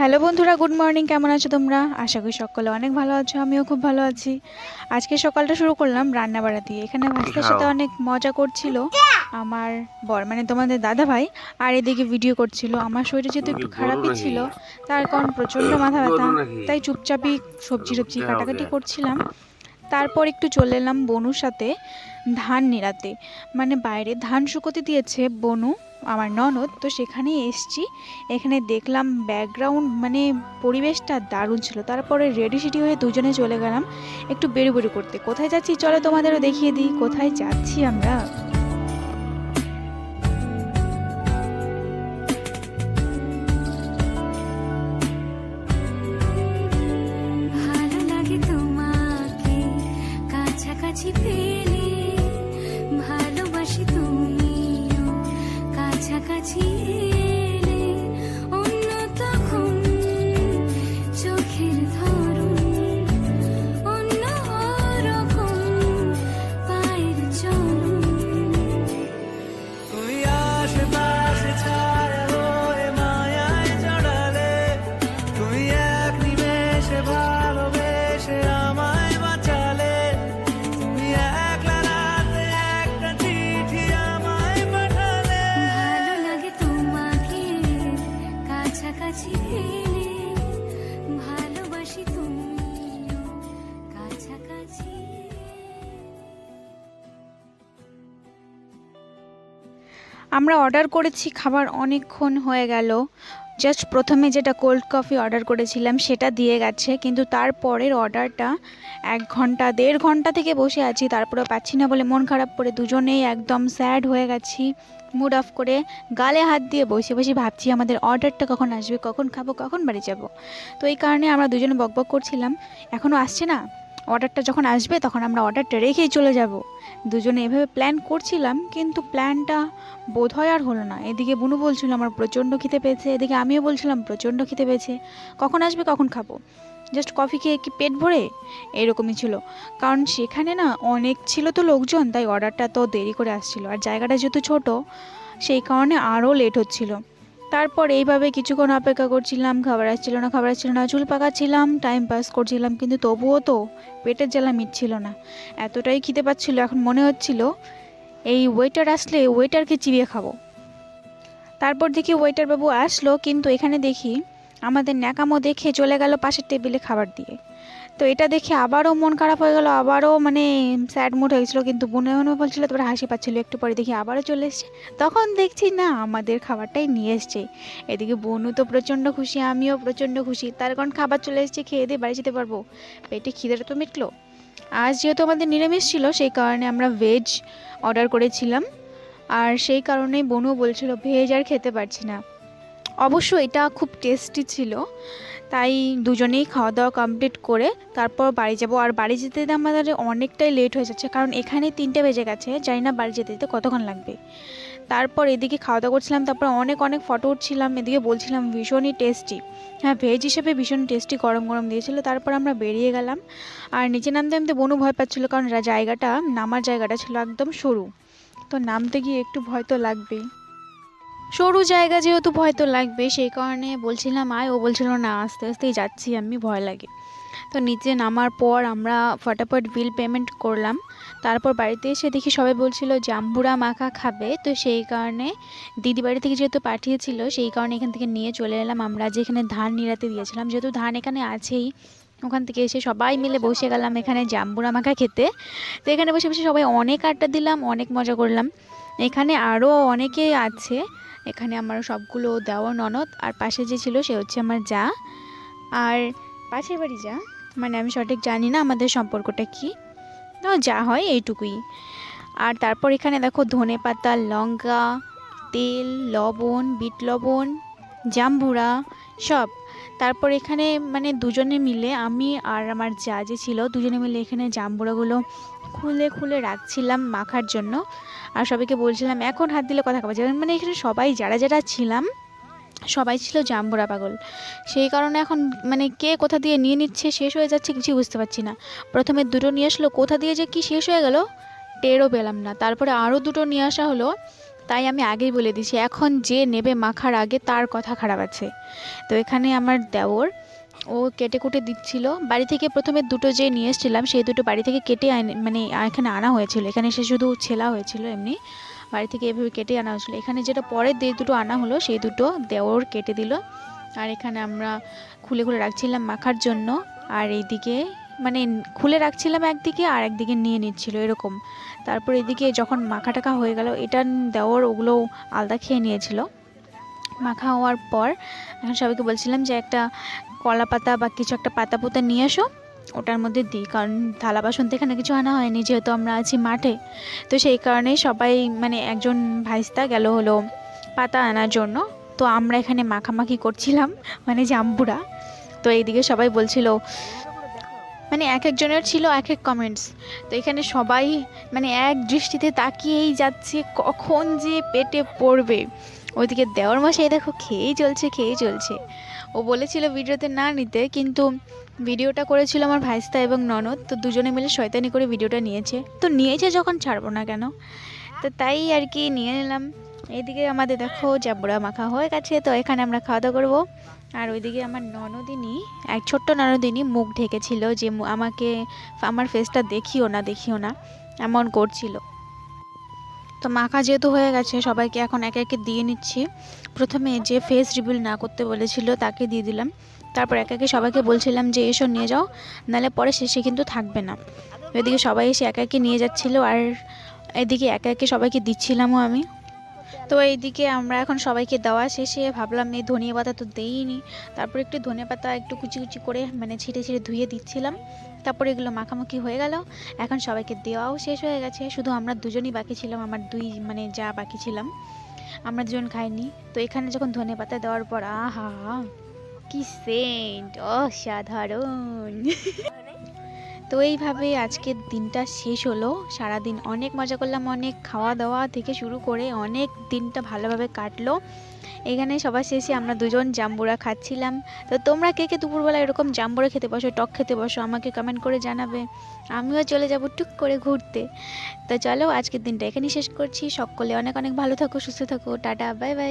Hello বন্ধুরা good morning. কেমন আছো তোমরা? আশা করি সকলে অনেক ভালো আছো আমিও খুব ভালো আছি। আজকে সকালটা শুরু করলাম রান্না বাড়া দিয়ে। এখানে ভাস্তার সাথে অনেক মজা করছিল আমার বর মানে তোমাদের দাদা ভাই আর এদিকে ভিডিও করছিল। আমার শরীরে যেহেতু একটু খারাপই ছিল তার কারণ প্রচণ্ড মাথা ব্যথা তাই চুপচাপই সবজি টবজি কাটাকাটি করছিলাম। তারপর একটু চলে এলাম বনুর সাথে ধান নিড়াতে। মানে বাইরে ধান শুকোতে দিয়েছে বনু। আমার ননদ, তো সেখানে এসছি। এখানে দেখলাম ব্যাকগ্রাউন্ড মানে পরিবেশটা দারুণ ছিল। তারপরে রেডি সেডি হয়ে দুজনে চলে গেলাম একটু বেরু করতে। কোথায় যাচ্ছি চলো তোমাদেরও দেখিয়ে দিই। কোথায় যাচ্ছি আমরা? আমরা অর্ডার করেছি, খাবার অনেকক্ষণ হয়ে গেল। জাস্ট প্রথমে যেটা কোল্ড কফি অর্ডার করেছিলাম, সেটা দিয়ে গেছে। কিন্তু তারপরের অর্ডারটা এক ঘণ্টা, দেড় ঘণ্টা থেকে বসে আছি তারপরে পাচ্ছি না বলে মন খারাপ করে দুজনেই একদম স্যাড হয়ে গেছি। মুড অফ করে গালে হাত দিয়ে বসে বসে ভাবছি, আমাদের অর্ডারটা কখন আসবে, কখন খাব, কখন বাড়ি যাব। তো এই কারণে আমরা দুজনে বকবক করছিলাম। এখনও আসছে না? অর্ডারটা যখন আসবে, তখন আমরা অর্ডারটা রেখেই চলে যাব। দুজনে এভাবে প্ল্যান করছিলাম, কিন্তু প্ল্যানটা বোধ হয় আর হলো না। এদিকে বুনু বলছিল, আমার প্রচণ্ড খিদে পেয়েছে। এদিকে আমিও বলছিলাম, প্রচণ্ড খিদে পেয়েছে। কখন আসবে, কখন খাব? জাস্ট কফি খেয়ে কি পেট ভরে? এরকমই ছিল। কারণ সেখানে না অনেক ছিল তো লোকজন, তাই অর্ডারটা তো দেরি করে আসছিল। আর জায়গাটা যেহেতু ছোট, সেই কারণে আরও লেট হচ্ছিল। তারপর এইভাবে কিছুক্ষণ অপেক্ষা করছিলাম, খাবার আসছিল না, খাবার আসছিল না, চুল পাকাচ্ছিলাম টাইম পাস করছিলাম, কিন্তু তবুও তো পেটের জ্বালা মিটছিল না। এতটাই খিদে পাচ্ছিল, এখন মনে হচ্ছিল এই ওয়েটার আসলে ওয়েটারকে চিবিয়ে খাব। তারপর দেখি ওয়েটার বাবু আসলো, কিন্তু এখানে দেখি আমাদের ন্যাকামো দেখে চলে গেল পাশের টেবিলে খাবার দিয়ে। তো এটা দেখে আবারও মন খারাপ হয়ে গেল, আবারও মানে স্যাড মুড হয়ে গেছিল, কিন্তু মনে মনে বলছিল, তারপরে হাসি পাচ্ছিল, একটু পরে দেখি আবারও চলে এসছে। তখন দেখছি, না, আমাদের খাবারটাই নিয়ে এসছে। এদিকে বনু তো প্রচণ্ড খুশি, আমিও প্রচণ্ড খুশি। তার কারণ খাবার চলে এসছে, খেয়ে দিয়ে বাড়ি যেতে পারব। পেটে খিদেটা তো মিটলো। আজ যেহেতু আমাদের নিরামিষ ছিল, সেই কারণে আমরা ভেজ অর্ডার করেছিলাম। আর সেই কারণেই বনু বলছিল ভেজ আর খেতে পারছি না। অবশ্য এটা খুব টেস্টি ছিল। তাই দুজনেই খাওয়া দাওয়া কমপ্লিট করে তারপর বাড়ি যাব। আর বাড়ি যেতে যেতে আমাদের অনেকটাই লেট হয়ে যাচ্ছে। কারণ এখানে তিনটে বেজে গেছে। জানি না বাড়ি যেতে যেতে কতক্ষণ লাগবে। তারপর এদিকে খাওয়া দাওয়া করছিলাম। তারপর অনেক অনেক ফটো উঠছিলাম। এদিকে বলছিলাম, ভীষণই টেস্টি হ্যাঁ ভেজ হিসেবে ভীষণ টেস্টি গরম গরম দিয়েছিল। তারপর আমরা বেরিয়ে গেলাম। আর নিচে নামতে নামতে বনু ভয় পাচ্ছিল। কারণ জায়গাটা, নামার জায়গাটা ছিল একদম সরু। তো নামতে গিয়ে একটু ভয় তো লাগবেই। সরু জায়গা যেহেতু ভয় তো লাগবে, সেই কারণে বলছিলাম, আয়। ও বলছিল, না, আস্তে, আস্তেই যাচ্ছি, আমি ভয় লাগে। তো নিচে নামার পর আমরা ফটাফট বিল পেমেন্ট করলাম। তারপর বাড়িতে এসে দেখি সবাই বলছিল, জাম্বুরা মাখা খাবে। তো সেই কারণে দিদি বাড়ি থেকে যেহেতু পাঠিয়েছিল, সেই কারণে এখান থেকে নিয়ে চলে এলাম। আমরা যেখানে ধান নিরাতে দিয়েছিলাম, যেহেতু ধান এখানে আছেই, ওখান থেকে এসে সবাই মিলে বসে গেলাম এখানে জাম্বুরা মাখা খেতে। তো এখানে বসে বসে সবাই অনেক আড্ডা দিলাম, অনেক মজা করলাম। এখানে আরও অনেকে আছে এখানে আমার সবগুলো দেওয়া ননদ, আর পাশে যে ছিল সে হচ্ছে আমার যা। আর পাশের বাড়ি যা মানে আমি সঠিক জানি না আমাদের সম্পর্কটা কি। তো যা হয় এইটুকুই। আর তারপর এখানে দেখো ধনে পাতা, লঙ্কা, তেল, লবণ, বিট লবণ জাম্বুরা সব। তারপর এখানে মানে দুজনে মিলে আমি আর আমার যা যে ছিল, দুজনে মিলে এখানে জাম্বুরাগুলো খুলে খুলে রাখছিলাম মাখার জন্য। আর সবাইকে বলছিলাম, এখন হাত দিলে কথা খাওয়া যাবে। মানে এখানে সবাই, যারা যারা ছিলাম, সবাই ছিল জাম্বুরা পাগল। সেই কারণে এখন মানে কে কোথা দিয়ে নিয়ে নিচ্ছে, শেষ হয়ে যাচ্ছে কিছু বুঝতে পারছি না। প্রথমে দুটো নিয়ে আসলো, কোথা দিয়ে যে কি শেষ হয়ে গেল, টেরও পেলাম না। তারপরে আরও দুটো নিয়ে আসা হলো, তাই আমি আগেই বলে দিছি এখন যে নেবে মাখার আগে তার কথা খারাপ আছে। তো এখানে আমার দেওর ও কেটে কুটে দিচ্ছিল। বাড়ি থেকে প্রথমে দুটো যে নিয়ে এসেছিলাম, সেই দুটো বাড়ি থেকে কেটে মানে এখানে আনা হয়েছিল। এখানে এসে শুধু ছেলা হয়েছিল এমনি। বাড়ি থেকে এভাবে কেটে আনা হয়েছিল। এখানে যেটা পরের যে দুটো আনা হলো, সেই দুটো দেওর কেটে দিল। আর এখানে আমরা খুলে খুলে রাখছিলাম মাখার জন্য। আর এইদিকে মানে খুলে রাখছিলাম একদিকে আর একদিকে নিয়ে নিচ্ছিল এরকম। তারপর এদিকে যখন মাখা টাকা হয়ে গেল, এটা দেওয়ার ওগুলো আলাদা খেয়ে নিয়েছিল। মাখা হওয়ার পর, এখন সবাইকে বলছিলাম যে একটা কলা পাতা বা কিছু একটা পাতা পোতা নিয়ে আসো ওটার মধ্যে দিই। কারণ থালা বাসন তো এখানে কিছু আনা হয়নি, যেহেতু আমরা আছি মাঠে। তো সেই কারণেই সবাই মানে একজন ভাইস্তা গেল হলো পাতা আনার জন্য। তো আমরা এখানে মাখামাখি করছিলাম মানে জাম্বুরা। তো এইদিকে সবাই বলছিল মানে এক একজনের ছিল এক এক কমেন্টস তো এখানে সবাই মানে এক দৃষ্টিতে তাকিয়েই যাচ্ছে, কখন যে পেটে পড়বে। ওইদিকে দেওয়ার মশাই দেখো, খেয়েই চলছে খেয়েই চলছে ও বলেছিল ভিডিওতে না নিতে, কিন্তু ভিডিওটা করেছিল আমার ভাইস্তা এবং ননদ, তো দুজনে মিলে শয়তানি করে ভিডিওটা নিয়েছে। তো নিয়েছে যখন ছাড়বো না কেন? তো তাই আর কি নিয়ে নিলাম। এইদিকে আমাদের দেখো জাবুড়া মাখা হয়ে গেছে, তো এখানে আমরা খাওয়া দাওয়া করব। আর ওইদিকে আমার ননদিনী, এক ছোট্ট ননদিনী মুখ ঢেকেছিল যে আমাকে, আমার ফেসটা দেখিও না দেখিও না, এমন করছিল। তো মাখা যেহেতু হয়ে গেছে, সবাইকে এখন একে একে দিয়ে নিচ্ছি। প্রথমে যে ফেস রিভিল না করতে বলেছিল তাকে দিয়ে দিলাম। তারপর একে একে সবাইকে বলছিলাম যে, এসো নিয়ে যাও, নাহলে পরে শেষে কিন্তু থাকবে না। এদিকে সবাই এসে একে একে নিয়ে যাচ্ছিল, আর এদিকে একে একে সবাইকে দিচ্ছিলামও আমি। তো এইদিকে আমরা এখন সবাইকে দেওয়া শেষে ভাবলাম এই ধনিয়া পাতা তো দেইনি। তারপর একটু ধনে পাতা একটু কুচি কুচি করে মানে ছিটে ছিটে ধুয়ে দিচ্ছিলাম। তারপর এগুলো মাখামাখি হয়ে গেল। এখন সবাইকে দেওয়াও শেষ হয়ে গেছে। শুধু আমরা দুজনই বাকি ছিলাম, আমার দুই মানে যা বাকি ছিলাম। আমরা দুজন খাইনি। তো এখানে যখন ধনে পাতা দেওয়ার পর আহা, কি সেন্ট অসাধারণ! তো এইভাবে আজকের দিনটা শেষ হলো। সারাদিন অনেক মজা করলাম, অনেক খাওয়া দাওয়া থেকে শুরু করে অনেক দিনটা ভালোভাবে কাটলো। এখানে সবার শেষে আমরা দুজন জাম্বুরা খাচ্ছিলাম। তো তোমরা কে কে দুপুরবেলা এরকম জাম্বুরা খেতে বসো, টক খেতে বসো, আমাকে কমেন্ট করে জানাবে। আমিও চলে যাব টুক করে ঘুরতে। তো চলো আজকের দিনটা এখানেই শেষ করছি। সকলে অনেক অনেক ভালো থাকো, সুস্থ থাকো। Tata bye bye